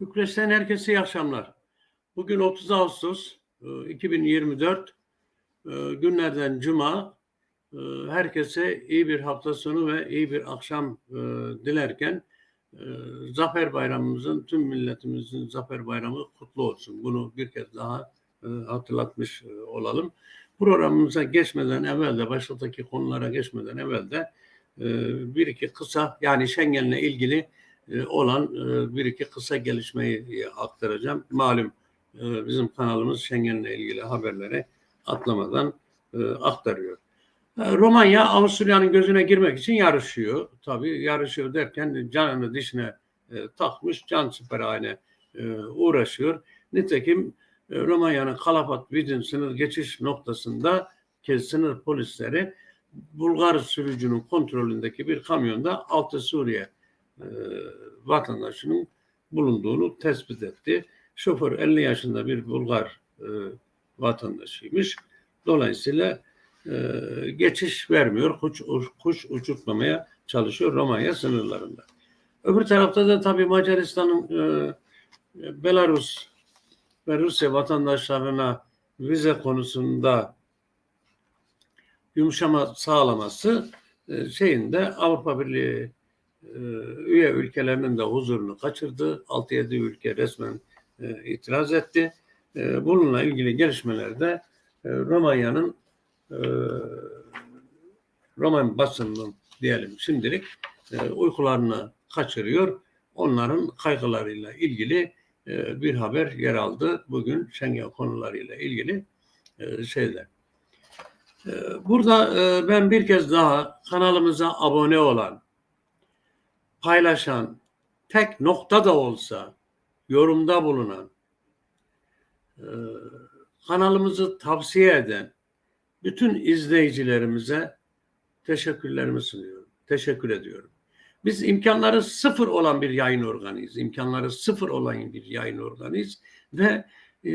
Bükreş'ten herkese iyi akşamlar. Bugün 30 Ağustos e, 2024 e, günlerden Cuma. E, Herkese iyi bir hafta sonu ve iyi bir akşam e, dilerken e, Zafer Bayramımızın, tüm milletimizin Zafer Bayramı kutlu olsun. Bunu bir kez daha e, hatırlatmış e, olalım. Programımıza geçmeden evvel de baştaki konulara geçmeden evvel de e, bir iki kısa yani Schengen'le ilgili e, olan e, bir iki kısa gelişmeyi e, aktaracağım. Malum e, bizim kanalımız Schengen'le ilgili haberleri atlamadan e, aktarıyor. E, Romanya Avusturya'nın gözüne girmek için yarışıyor. Tabii yarışıyor derken canını dişine e, takmış, can siperhane e, uğraşıyor. Nitekim e, Romanya'nın Kalafat-Vidin sınır geçiş noktasında ki sınır polisleri Bulgar sürücünün kontrolündeki bir kamyonda Altı Suriye e, vatandaşının bulunduğunu tespit etti. Şoför 50 yaşında bir Bulgar e, vatandaşıymış. Dolayısıyla e, geçiş vermiyor, kuş, kuş uçurtmamaya çalışıyor Romanya sınırlarında. Öbür tarafta da tabii Macaristan'ın e, Belarus ve Rusya vatandaşlarına vize konusunda yumuşama sağlaması e, şeyinde Avrupa Birliği üye ülkelerinin de huzurunu kaçırdı. 6-7 ülke resmen e, itiraz etti. E, bununla ilgili gelişmelerde e, Romanya'nın Roman basınının diyelim şimdilik uykularını kaçırıyor. Onların kaygılarıyla ilgili bir haber yer aldı. Bugün Schengen konularıyla ilgili şeyler. Burada ben bir kez daha kanalımıza abone olan, paylaşan, tek nokta da olsa yorumda bulunan, e, kanalımızı tavsiye eden bütün izleyicilerimize teşekkürlerimi sunuyorum. Teşekkür ediyorum. Biz imkanları sıfır olan bir yayın organıyız. İmkanları sıfır olan bir yayın organıyız ve e,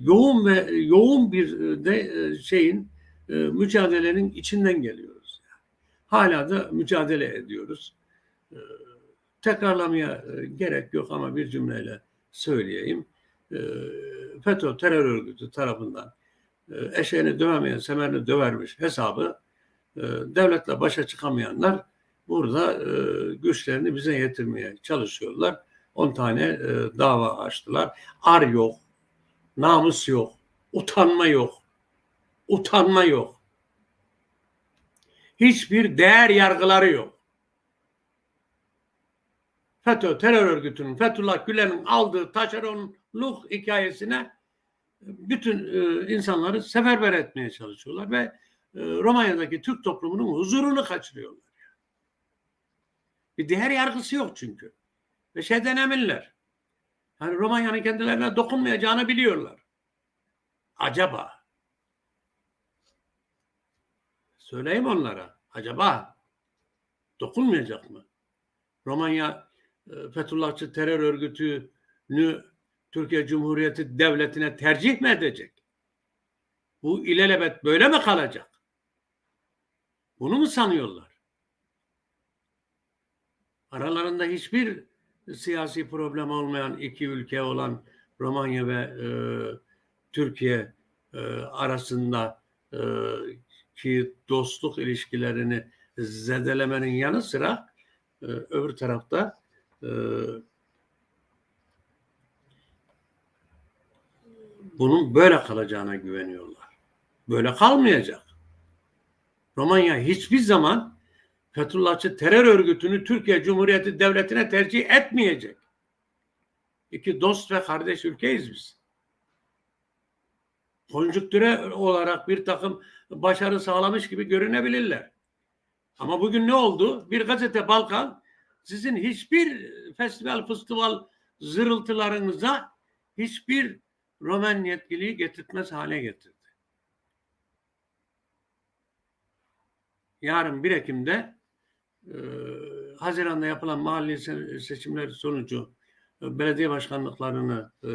yoğun ve yoğun bir de e, şeyin e, mücadelenin içinden geliyoruz. Hala da mücadele ediyoruz. E, tekrarlamaya e, gerek yok ama bir cümleyle söyleyeyim. E, FETÖ terör örgütü tarafından e, eşeğini dövemeyen semerini dövermiş hesabı e, devletle başa çıkamayanlar burada güçlerini bize yetirmeye çalışıyorlar. 10 tane dava açtılar. Ar yok, namus yok, utanma yok, utanma yok. Hiçbir değer yargıları yok. FETÖ terör örgütünün, Fethullah Gülen'in aldığı taşeronluk hikayesine bütün e, insanları seferber etmeye çalışıyorlar ve e, Romanya'daki Türk toplumunun huzurunu kaçırıyorlar. Bir değer yargısı yok çünkü. Ve şeyden eminler. Hani Romanya'nın kendilerine dokunmayacağını biliyorlar. Acaba? Söyleyeyim onlara. Acaba? Dokunmayacak mı? Romanya e, Fethullahçı terör örgütünü Türkiye Cumhuriyeti Devleti'ne tercih mi edecek? Bu ilelebet böyle mi kalacak? Bunu mu sanıyorlar? Aralarında hiçbir siyasi problem olmayan iki ülke olan Romanya ve e, Türkiye e, arasında e, ki dostluk ilişkilerini zedelemenin yanı sıra e, öbür tarafta bunun böyle kalacağına güveniyorlar. Böyle kalmayacak. Romanya hiçbir zaman Fethullahçı terör örgütünü Türkiye Cumhuriyeti Devleti'ne tercih etmeyecek. İki dost ve kardeş ülkeyiz biz. Konjüktüre olarak bir takım başarı sağlamış gibi görünebilirler. Ama bugün ne oldu? Bir gazete Balkan sizin hiçbir festival, festival zırıltılarınıza hiçbir Roman yetkiliyi getirtmez hale getirdi. Yarın 1 Ekim'de e, Haziran'da yapılan mahalli seçimler sonucu e, belediye başkanlıklarını e,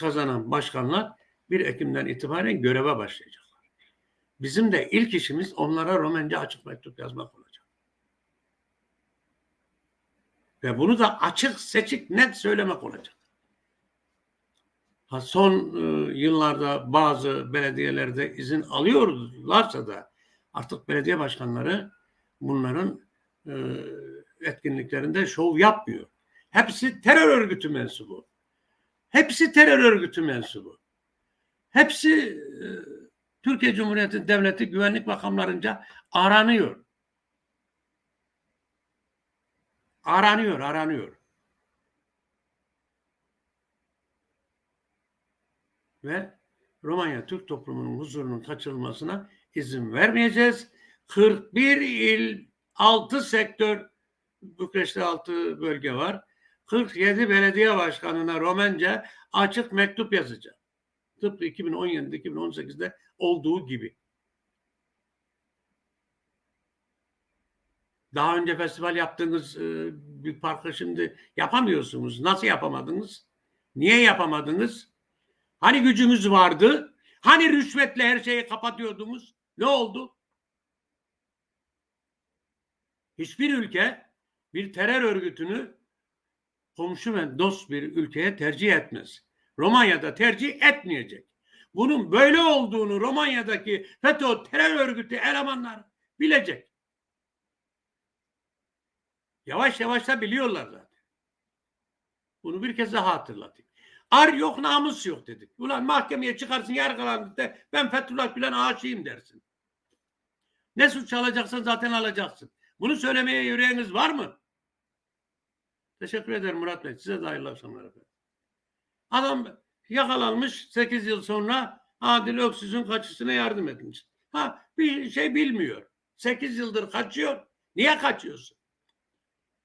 kazanan başkanlar 1 Ekim'den itibaren göreve başlayacaklar. Bizim de ilk işimiz onlara Romence açık mektup yazmak olacak. Ve bunu da açık, seçik, net söylemek olacak. Ha, son e, yıllarda bazı belediyelerde izin alıyorlarsa da artık belediye başkanları bunların e, etkinliklerinde şov yapmıyor. Hepsi terör örgütü mensubu. Hepsi terör örgütü mensubu. Hepsi e, Türkiye Cumhuriyeti Devleti güvenlik makamlarınca aranıyor. Aranıyor, aranıyor. Ve Romanya Türk toplumunun huzurunun kaçırılmasına izin vermeyeceğiz. 41 il, 6 sektör, Bükreş'te 6 bölge var. 47 belediye başkanına Romence açık mektup yazacağım. Tıpkı 2017'de 2018'de olduğu gibi. Daha önce festival yaptığınız e, bir parkı şimdi yapamıyorsunuz. Nasıl yapamadınız? Niye yapamadınız? Hani gücünüz vardı? Hani rüşvetle her şeyi kapatıyordunuz? Ne oldu? Hiçbir ülke bir terör örgütünü komşu ve dost bir ülkeye tercih etmez. Romanya'da tercih etmeyecek. Bunun böyle olduğunu Romanya'daki FETÖ terör örgütü elemanlar bilecek. Yavaş yavaş da biliyorlar zaten. Bunu bir kez daha hatırlatayım. Ar yok namus yok dedik. Ulan mahkemeye çıkarsın yargılandı de ben Fethullah Gülen aşığıyım dersin. Ne suç alacaksan zaten alacaksın. Bunu söylemeye yüreğiniz var mı? Teşekkür ederim Murat Bey. Size de hayırlı akşamlar efendim. Adam yakalanmış 8 yıl sonra Adil Öksüz'ün kaçışına yardım etmiş. Ha bir şey bilmiyor. 8 yıldır kaçıyor. Niye kaçıyorsun?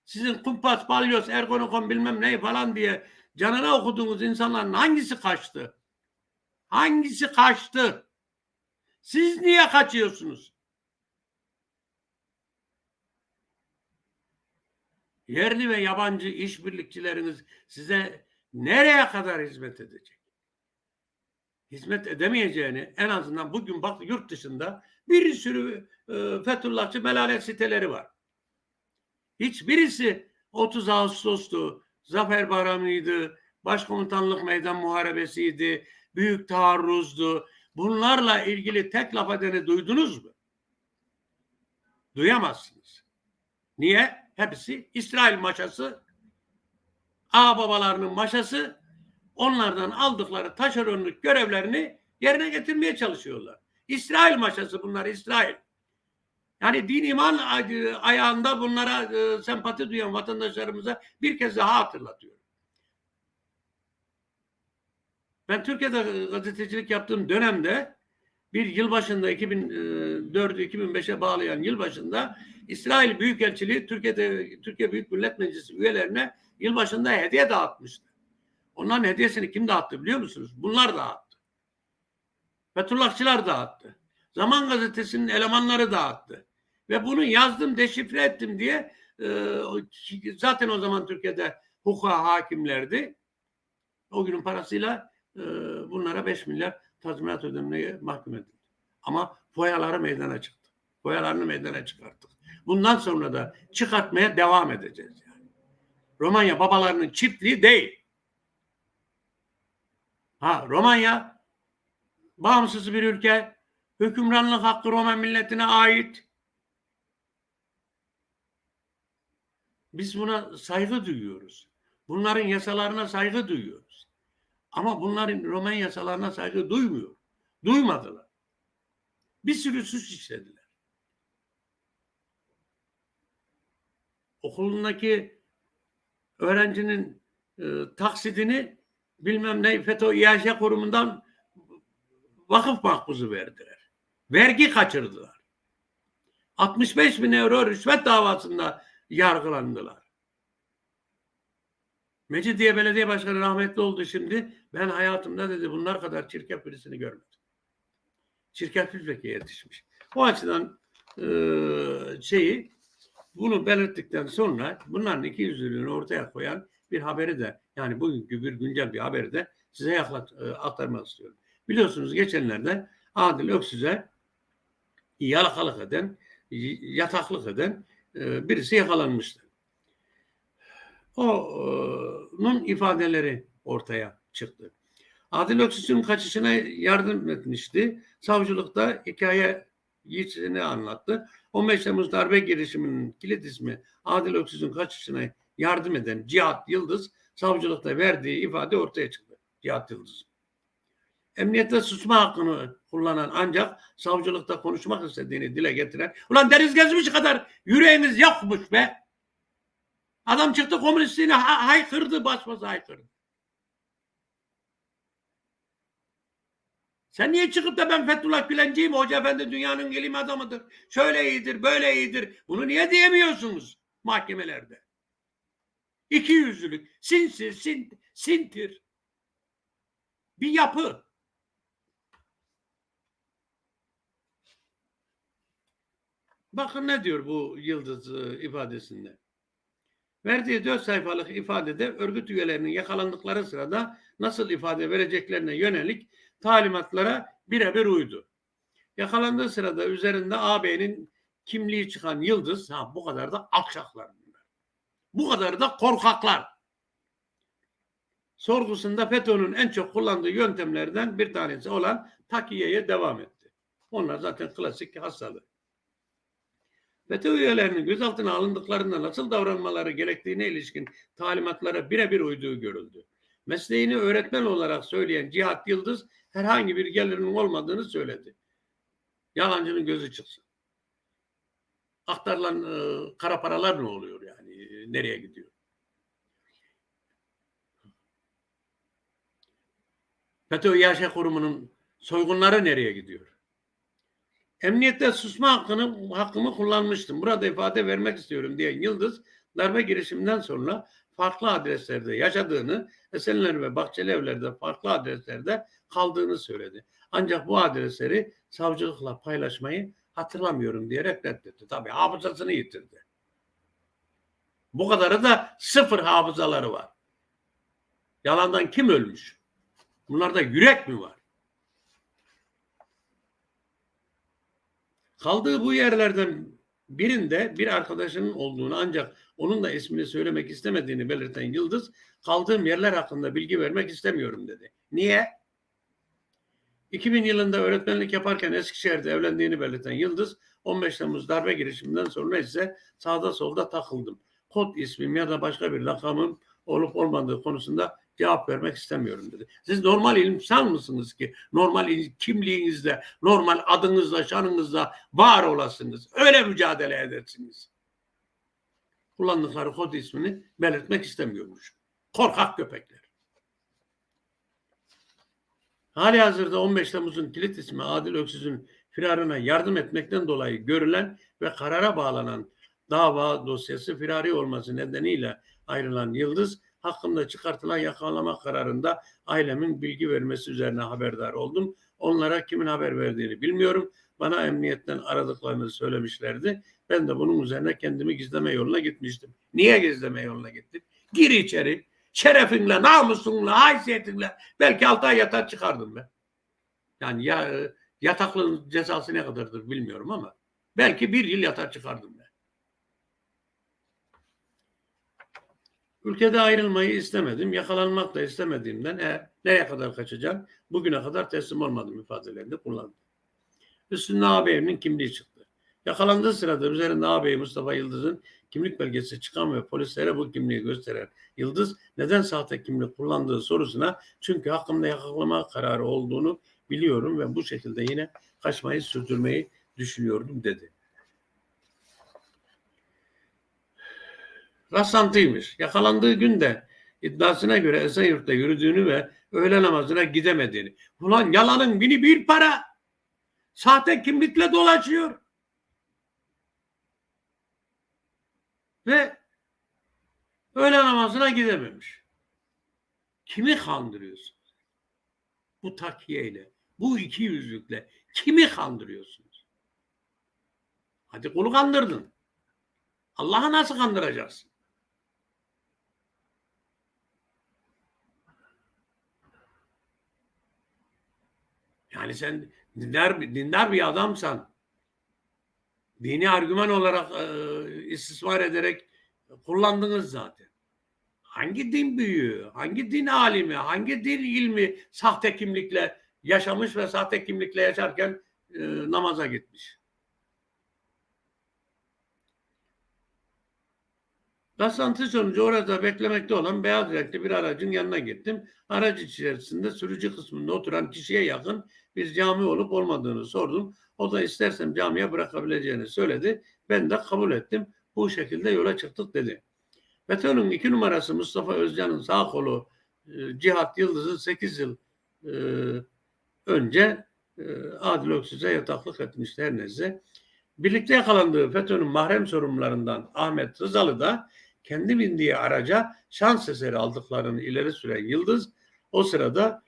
Sizin kumpas, balyoz, ergonokon bilmem ne falan diye canına okuduğunuz insanların hangisi kaçtı? Hangisi kaçtı? Siz niye kaçıyorsunuz? Yerli ve yabancı işbirlikçileriniz size nereye kadar hizmet edecek? Hizmet edemeyeceğini en azından bugün bak yurt dışında bir sürü e, Fethullahçı melalet siteleri var. Hiçbirisi 30 Ağustos'tu, Zafer Bayramı'ydı, Başkomutanlık Meydan Muharebesi'ydi, Büyük Taarruz'du. Bunlarla ilgili tek laf edeni duydunuz mu? Duyamazsınız. Niye? Hepsi İsrail maşası, ağababalarının maşası, onlardan aldıkları taşeronluk görevlerini yerine getirmeye çalışıyorlar. İsrail maşası bunlar İsrail. Yani din iman ayağında bunlara e, sempati duyan vatandaşlarımıza bir kez daha hatırlatıyorum. Ben Türkiye'de gazetecilik yaptığım dönemde bir yılbaşında 2004-2005'e bağlayan yılbaşında İsrail Büyükelçiliği Türkiye'de Türkiye Büyük Millet Meclisi üyelerine yılbaşında hediye dağıtmıştı. Onların hediyesini kim dağıttı biliyor musunuz? Bunlar dağıttı. Fethullahçılar dağıttı. Zaman Gazetesi'nin elemanları dağıttı. Ve bunu yazdım, deşifre ettim diye e, zaten o zaman Türkiye'de hukuka hakimlerdi. O günün parasıyla e, bunlara 5 milyar tazminat ödemeye mahkum edildi. Ama foyaları meydana çıktı. Foyalarını meydana çıkarttık. Bundan sonra da çıkartmaya devam edeceğiz. Yani. Romanya babalarının çiftliği değil. Ha Romanya bağımsız bir ülke. Hükümranlık hakkı Roman milletine ait. Biz buna saygı duyuyoruz. Bunların yasalarına saygı duyuyoruz. Ama bunların Roman yasalarına saygı duymuyor. Duymadılar. Bir sürü suç işlediler. Okulundaki öğrencinin e, taksidini bilmem ne FETÖ İHŞ kurumundan vakıf makbuzu verdiler. Vergi kaçırdılar. 65 bin euro rüşvet davasında yargılandılar. Mecidiye Belediye Başkanı rahmetli oldu şimdi. Ben hayatımda dedi bunlar kadar çirkef birisini görmedim. Çirkeflik yetişmiş. O açıdan e, şeyi bunu belirttikten sonra bunların iki yüzlülüğünü ortaya koyan bir haberi de yani bugünkü bir güncel bir haberi de size yaklat, e, aktarmak istiyorum. Biliyorsunuz geçenlerde Adil Öksüz'e yalakalık eden, yataklık eden e, birisi yakalanmıştı. onun ifadeleri ortaya çıktı. Adil Öksüz'ün kaçışına yardım etmişti. Savcılıkta hikaye yiğitini anlattı. 15 Temmuz darbe girişiminin kilit ismi Adil Öksüz'ün kaçışına yardım eden Cihat Yıldız savcılıkta verdiği ifade ortaya çıktı. Cihat Yıldız. Emniyette susma hakkını kullanan ancak savcılıkta konuşmak istediğini dile getiren ulan deniz gezmiş kadar yüreğiniz yokmuş be. Adam çıktı komünistliğine ha- haykırdı basması haykırdı. Sen niye çıkıp da ben Fethullah Gülenciyim Hoca Efendi dünyanın gelim adamıdır. Şöyle iyidir böyle iyidir. Bunu niye diyemiyorsunuz mahkemelerde? İki yüzlülük, sinsi, sin, sintir. Bir yapı. Bakın ne diyor bu Yıldız e, ifadesinde. Verdiği dört sayfalık ifadede örgüt üyelerinin yakalandıkları sırada nasıl ifade vereceklerine yönelik talimatlara birebir uydu. Yakalandığı sırada üzerinde ağabeyinin kimliği çıkan Yıldız, ha bu kadar da alçaklar bunlar. Bu kadar da korkaklar. Sorgusunda FETÖ'nün en çok kullandığı yöntemlerden bir tanesi olan takiyeye devam etti. Onlar zaten klasik hastalığı. FETÖ üyelerinin gözaltına alındıklarında nasıl davranmaları gerektiğine ilişkin talimatlara birebir uyduğu görüldü. Mesleğini öğretmen olarak söyleyen Cihat Yıldız herhangi bir gelirinin olmadığını söyledi. Yalancının gözü çıksın. Aktarılan e, kara paralar ne oluyor yani? E, nereye gidiyor? FETÖ İHŞ Kurumu'nun soygunları nereye gidiyor? Emniyette susma hakkını hakkımı kullanmıştım. Burada ifade vermek istiyorum diye Yıldız darbe girişiminden sonra farklı adreslerde yaşadığını, Esenler ve Bahçeli Evler'de farklı adreslerde kaldığını söyledi. Ancak bu adresleri savcılıkla paylaşmayı hatırlamıyorum diyerek reddetti. Tabii hafızasını yitirdi. Bu kadarı da sıfır hafızaları var. Yalandan kim ölmüş? Bunlarda yürek mi var? Kaldığı bu yerlerden birinde bir arkadaşının olduğunu ancak onun da ismini söylemek istemediğini belirten Yıldız, kaldığım yerler hakkında bilgi vermek istemiyorum dedi. Niye? 2000 yılında öğretmenlik yaparken Eskişehir'de evlendiğini belirten Yıldız, 15 Temmuz darbe girişiminden sonra ise sağda solda takıldım. Kod ismim ya da başka bir lakamım olup olmadığı konusunda cevap vermek istemiyorum dedi. Siz normal insan mısınız ki normal kimliğinizde, normal adınızla, şanınızla var olasınız. Öyle mücadele edersiniz. Kullandıkları kod ismini belirtmek istemiyormuş. Korkak köpekler. Hali hazırda 15 Temmuz'un kilit ismi Adil Öksüz'ün firarına yardım etmekten dolayı görülen ve karara bağlanan dava dosyası firari olması nedeniyle ayrılan Yıldız hakkında çıkartılan yakalama kararında ailemin bilgi vermesi üzerine haberdar oldum. Onlara kimin haber verdiğini bilmiyorum. Bana emniyetten aradıklarını söylemişlerdi. Ben de bunun üzerine kendimi gizleme yoluna gitmiştim. Niye gizleme yoluna gittim? Gir içeri. Şerefinle, namusunla, haysiyetinle belki altı ay yatar çıkardım ben. Yani ya, yataklığın cezası ne kadardır bilmiyorum ama belki bir yıl yatar çıkardım ben. Ülkede ayrılmayı istemedim. Yakalanmak da istemediğimden e, nereye kadar kaçacağım? Bugüne kadar teslim olmadım ifadelerini kullandım. Üstünde ağabeyimin kimliği çıktı. Yakalandığı sırada üzerinde ağabeyi Mustafa Yıldız'ın kimlik belgesi çıkan ve polislere bu kimliği gösteren Yıldız neden sahte kimlik kullandığı sorusuna çünkü hakkımda yakalama kararı olduğunu biliyorum ve bu şekilde yine kaçmayı sürdürmeyi düşünüyordum dedi. Rastlantıymış. Yakalandığı günde iddiasına göre Esenyurt'ta yürüdüğünü ve öğle namazına gidemediğini. Ulan yalanın bini bir para. Sahte kimlikle dolaşıyor. Ve öğle namazına gidememiş. Kimi kandırıyorsun? Bu takiyeyle, bu iki yüzlükle kimi kandırıyorsunuz? Hadi kulu kandırdın. Allah'ı nasıl kandıracaksın? Yani sen dindar, dindar bir adamsan, dini argüman olarak e, istismar ederek kullandınız zaten. hangi din büyüğü, hangi din alimi, hangi din ilmi sahte kimlikle yaşamış ve sahte kimlikle yaşarken e, namaza gitmiş. Rastlantı sonucu orada beklemekte olan beyaz renkli bir aracın yanına gittim. Aracı içerisinde sürücü kısmında oturan kişiye yakın bir cami olup olmadığını sordum. O da istersem camiye bırakabileceğini söyledi. Ben de kabul ettim. Bu şekilde yola çıktık dedi. FETÖ'nün iki numarası Mustafa Özcan'ın sağ kolu e, Cihat Yıldız'ı 8 yıl e, önce e, Adil Öksüz'e yataklık etmişti her neyse. Birlikte yakalandığı FETÖ'nün mahrem sorumlularından Ahmet Rızalı da kendi bindiği araca şans eseri aldıklarını ileri süren Yıldız o sırada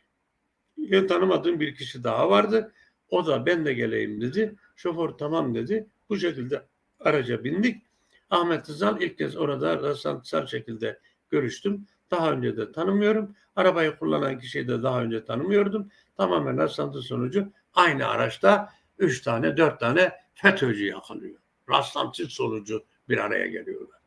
tanımadığım bir kişi daha vardı. O da ben de geleyim dedi. Şoför tamam dedi. Bu şekilde araca bindik. Ahmet Rızal ilk kez orada rastlantısal şekilde görüştüm. Daha önce de tanımıyorum. Arabayı kullanan kişiyi de daha önce tanımıyordum. Tamamen rastlantı sonucu aynı araçta 3 tane 4 tane FETÖ'cü yakalıyor. Rastlantı sonucu bir araya geliyorlar.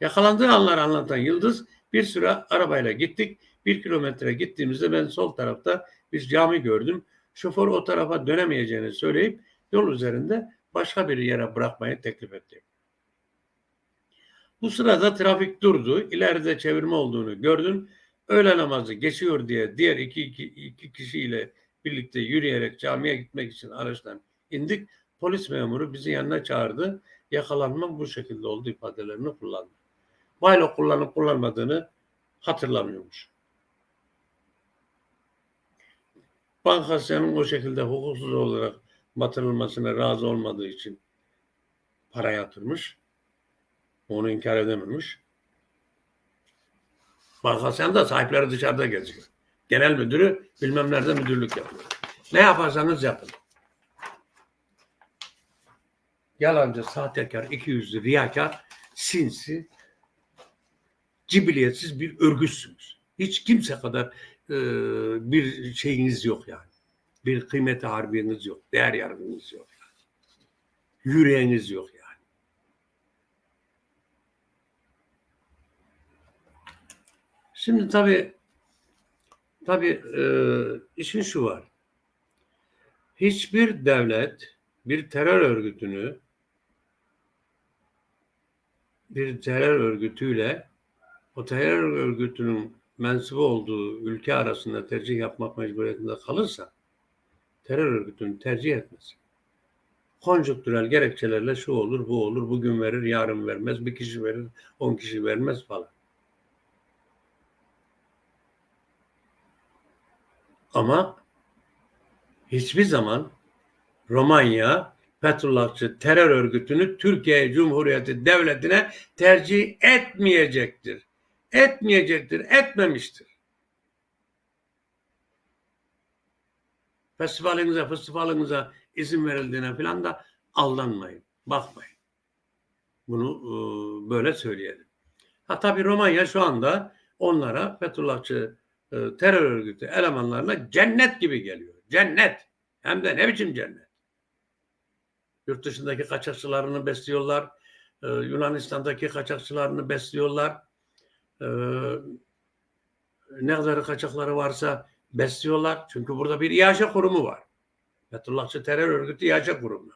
Yakalandığı anları anlatan Yıldız bir süre arabayla gittik. Bir kilometre gittiğimizde ben sol tarafta bir cami gördüm. Şoför o tarafa dönemeyeceğini söyleyip yol üzerinde başka bir yere bırakmayı teklif etti. Bu sırada trafik durdu. İleride çevirme olduğunu gördüm. Öğle namazı geçiyor diye diğer iki, iki, iki kişiyle birlikte yürüyerek camiye gitmek için araçtan indik. Polis memuru bizi yanına çağırdı. Yakalanmam bu şekilde oldu ifadelerini kullandı. Baylo kullanıp kullanmadığını hatırlamıyormuş. Bankasyanın o şekilde hukuksuz olarak batırılmasına razı olmadığı için para yatırmış. Onu inkar edememiş. Bankasyan da sahipleri dışarıda geziyor. Genel müdürü bilmem nerede müdürlük yapıyor. Ne yaparsanız yapın. Yalancı, sahtekar, ikiyüzlü, riyakar, sinsi, cibiliyetsiz bir örgütsünüz. Hiç kimse kadar e, bir şeyiniz yok yani. Bir kıymeti harbiyeniz yok. Değer yargınız yok. Yani. Yüreğiniz yok yani. Şimdi tabii tabii e, işin şu var. Hiçbir devlet bir terör örgütünü bir terör örgütüyle o terör örgütünün mensubu olduğu ülke arasında tercih yapmak mecburiyetinde kalırsa terör örgütünü tercih etmez. Konjonktürel gerekçelerle şu olur, bu olur, bugün verir, yarın vermez, bir kişi verir, on kişi vermez falan. Ama hiçbir zaman Romanya Fethullahçı terör örgütünü Türkiye Cumhuriyeti Devleti'ne tercih etmeyecektir. Etmeyecektir, etmemiştir. Festivalinize, festivalinize izin verildiğine falan da aldanmayın, bakmayın. Bunu e, böyle söyleyelim. Ha tabii Romanya şu anda onlara Fethullahçı e, terör örgütü elemanlarına cennet gibi geliyor. Cennet. Hem de ne biçim cennet. Yurt dışındaki kaçakçılarını besliyorlar. E, Yunanistan'daki kaçakçılarını besliyorlar. E, ne kadar kaçakları varsa besliyorlar. Çünkü burada bir iaşe kurumu var. Fethullahçı terör örgütü iaşe kurumu.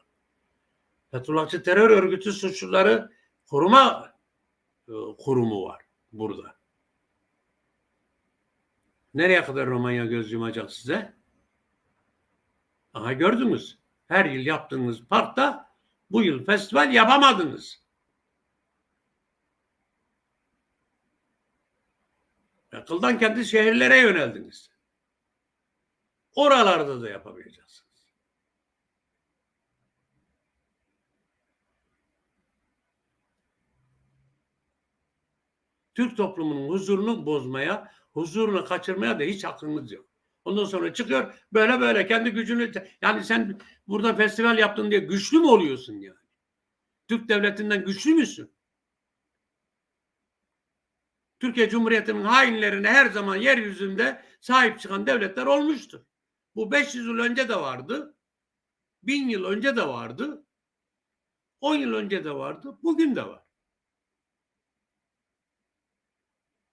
Fethullahçı terör örgütü suçluları koruma e, kurumu var burada. Nereye kadar Romanya göz yumacak size? Aha gördünüz. Her yıl yaptığınız parkta bu yıl festival yapamadınız. Akıldan kendi şehirlere yöneldiniz. Oralarda da yapamayacaksınız. Türk toplumunun huzurunu bozmaya, huzurunu kaçırmaya da hiç hakkınız yok. Ondan sonra çıkıyor böyle böyle kendi gücünü yani sen burada festival yaptın diye güçlü mü oluyorsun yani? Türk devletinden güçlü müsün? Türkiye Cumhuriyeti'nin hainlerine her zaman yeryüzünde sahip çıkan devletler olmuştur. Bu 500 yıl önce de vardı. 1000 yıl önce de vardı. 10 yıl önce de vardı. Bugün de var.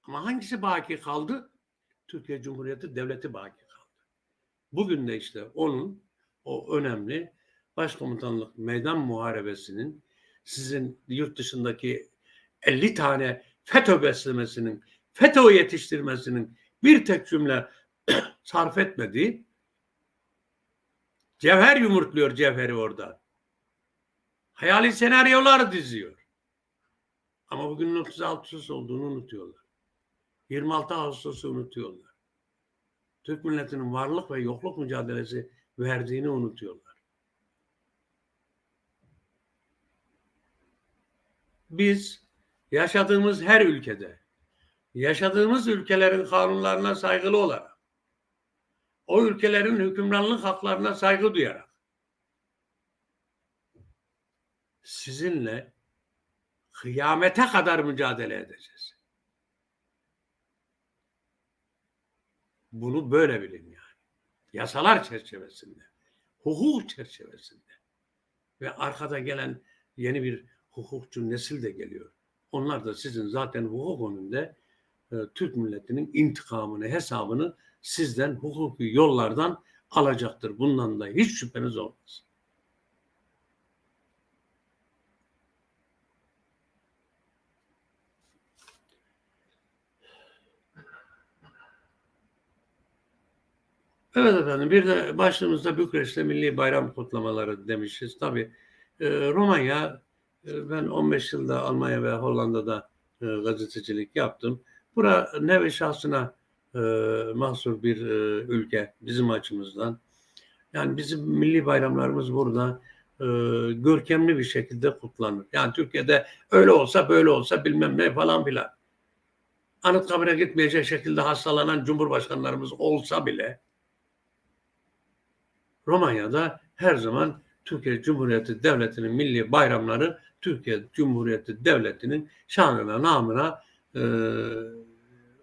Ama hangisi baki kaldı? Türkiye Cumhuriyeti Devleti baki kaldı. Bugün de işte onun o önemli başkomutanlık meydan muharebesinin sizin yurt dışındaki 50 tane FETÖ beslemesinin, FETÖ yetiştirmesinin bir tek cümle sarf etmediği cevher yumurtluyor cevheri orada. Hayali senaryolar diziyor. Ama bugünün 36 olduğunu unutuyorlar. 26 Ağustos'u unutuyorlar. Türk milletinin varlık ve yokluk mücadelesi verdiğini unutuyorlar. Biz yaşadığımız her ülkede, yaşadığımız ülkelerin kanunlarına saygılı olarak, o ülkelerin hükümranlık haklarına saygı duyarak, sizinle kıyamete kadar mücadele edeceğiz. Bunu böyle bilin yani. Yasalar çerçevesinde, hukuk çerçevesinde ve arkada gelen yeni bir hukukçu nesil de geliyor. Onlar da sizin zaten hukuk önünde e, Türk milletinin intikamını, hesabını sizden hukuki yollardan alacaktır. Bundan da hiç şüpheniz olmaz. Evet efendim bir de başlığımızda Bükreş'te Milli Bayram kutlamaları demişiz. Tabii e, Romanya ben 15 yılda Almanya ve Hollanda'da e, gazetecilik yaptım. Bura nevi şahsına e, mahsur bir e, ülke bizim açımızdan. Yani bizim milli bayramlarımız burada e, görkemli bir şekilde kutlanır. Yani Türkiye'de öyle olsa böyle olsa bilmem ne falan filan. Anıtkabir'e gitmeyecek şekilde hastalanan cumhurbaşkanlarımız olsa bile Romanya'da her zaman Türkiye Cumhuriyeti Devleti'nin milli bayramları Türkiye Cumhuriyeti Devleti'nin şanına, namına e,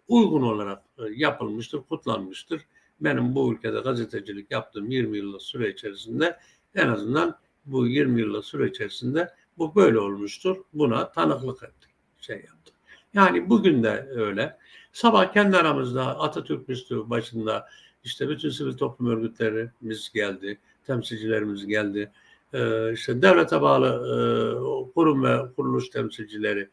uygun olarak e, yapılmıştır, kutlanmıştır. Benim bu ülkede gazetecilik yaptığım 20 yıllık süre içerisinde en azından bu 20 yıllık süre içerisinde bu böyle olmuştur. Buna tanıklık ettik, şey yaptık. Yani bugün de öyle. Sabah kendi aramızda Atatürk Müslü başında işte bütün sivil toplum örgütlerimiz geldi, temsilcilerimiz geldi. Ee, işte devlete bağlı e, kurum ve kuruluş temsilcileri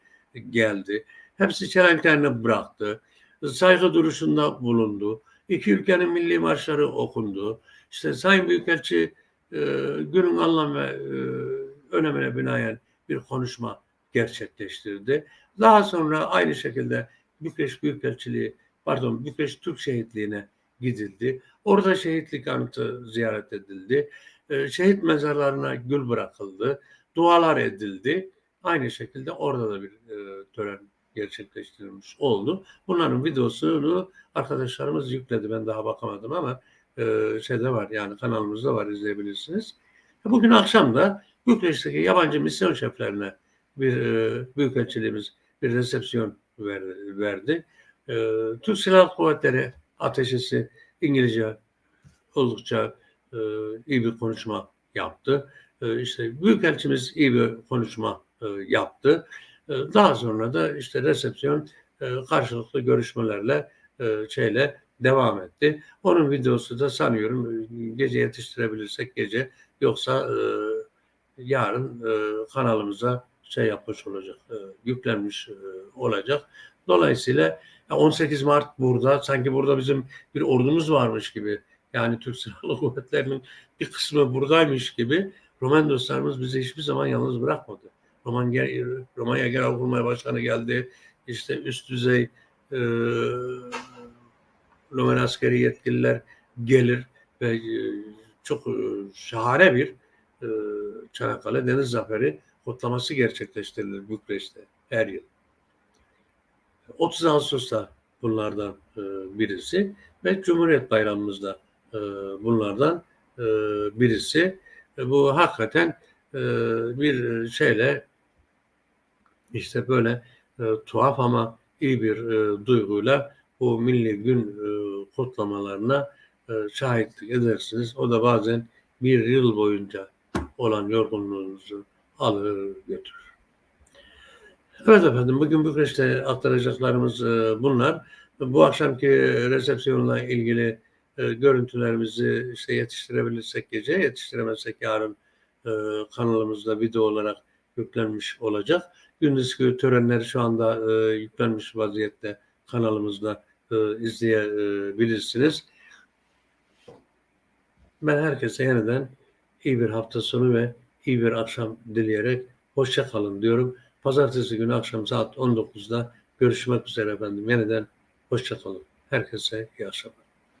geldi. Hepsi çelenklerini bıraktı. Saygı duruşunda bulundu. İki ülkenin milli marşları okundu. İşte Sayın Büyükelçi e, günün anlam ve e, önemine binaen bir konuşma gerçekleştirdi. Daha sonra aynı şekilde Bükreş Büyükelçiliği, pardon Bükreş Türk Şehitliği'ne gidildi. Orada şehitlik anıtı ziyaret edildi. Ee, şehit mezarlarına gül bırakıldı. Dualar edildi. Aynı şekilde orada da bir e, tören gerçekleştirilmiş oldu. Bunların videosunu arkadaşlarımız yükledi. Ben daha bakamadım ama e, şeyde var yani kanalımızda var izleyebilirsiniz. Bugün akşam da Bükreş'teki yabancı misyon şeflerine bir e, büyükelçiliğimiz bir resepsiyon verdi. verdi. E, Türk Silahlı Kuvvetleri ateşesi İngilizce oldukça e, iyi bir konuşma yaptı. E, işte Büyükelçimiz iyi bir konuşma e, yaptı. E, daha sonra da işte resepsiyon e, karşılıklı görüşmelerle şeyle devam etti. Onun videosu da sanıyorum gece yetiştirebilirsek gece yoksa yarın kanalımıza şey yapmış olacak, yüklenmiş olacak. Dolayısıyla 18 Mart burada sanki burada bizim bir ordumuz varmış gibi yani Türk Silahlı Kuvvetleri'nin bir kısmı buradaymış gibi Roman dostlarımız bizi hiçbir zaman yalnız bırakmadı. Roman Romanya Genelkurmay Başkanı geldi. işte üst düzey e, Roman askeri yetkililer gelir ve e, çok e, şahane bir e, Çanakkale Deniz Zaferi kutlaması gerçekleştirilir Bükreş'te her yıl. 30 Ağustos'ta bunlardan e, birisi ve Cumhuriyet Bayramımızda e, bunlardan e, birisi. E, bu hakikaten bir şeyle işte böyle tuhaf ama iyi bir e, duyguyla bu milli gün kutlamalarına e, şahitlik edersiniz. O da bazen bir yıl boyunca olan yorgunluğunuzu alır götürür. Evet efendim, bugün Bükreş'te aktaracaklarımız bunlar. Bu akşamki resepsiyonla ilgili e, görüntülerimizi işte yetiştirebilirsek gece, yetiştiremezsek yarın e, kanalımızda video olarak yüklenmiş olacak. Gündüzki törenler şu anda e, yüklenmiş vaziyette kanalımızda e, izleyebilirsiniz. Ben herkese yeniden iyi bir hafta sonu ve iyi bir akşam dileyerek hoşça kalın diyorum. Pazartesi günü akşam saat 19'da görüşmek üzere efendim. Yeniden hoşça kalın. Herkese iyi akşamlar.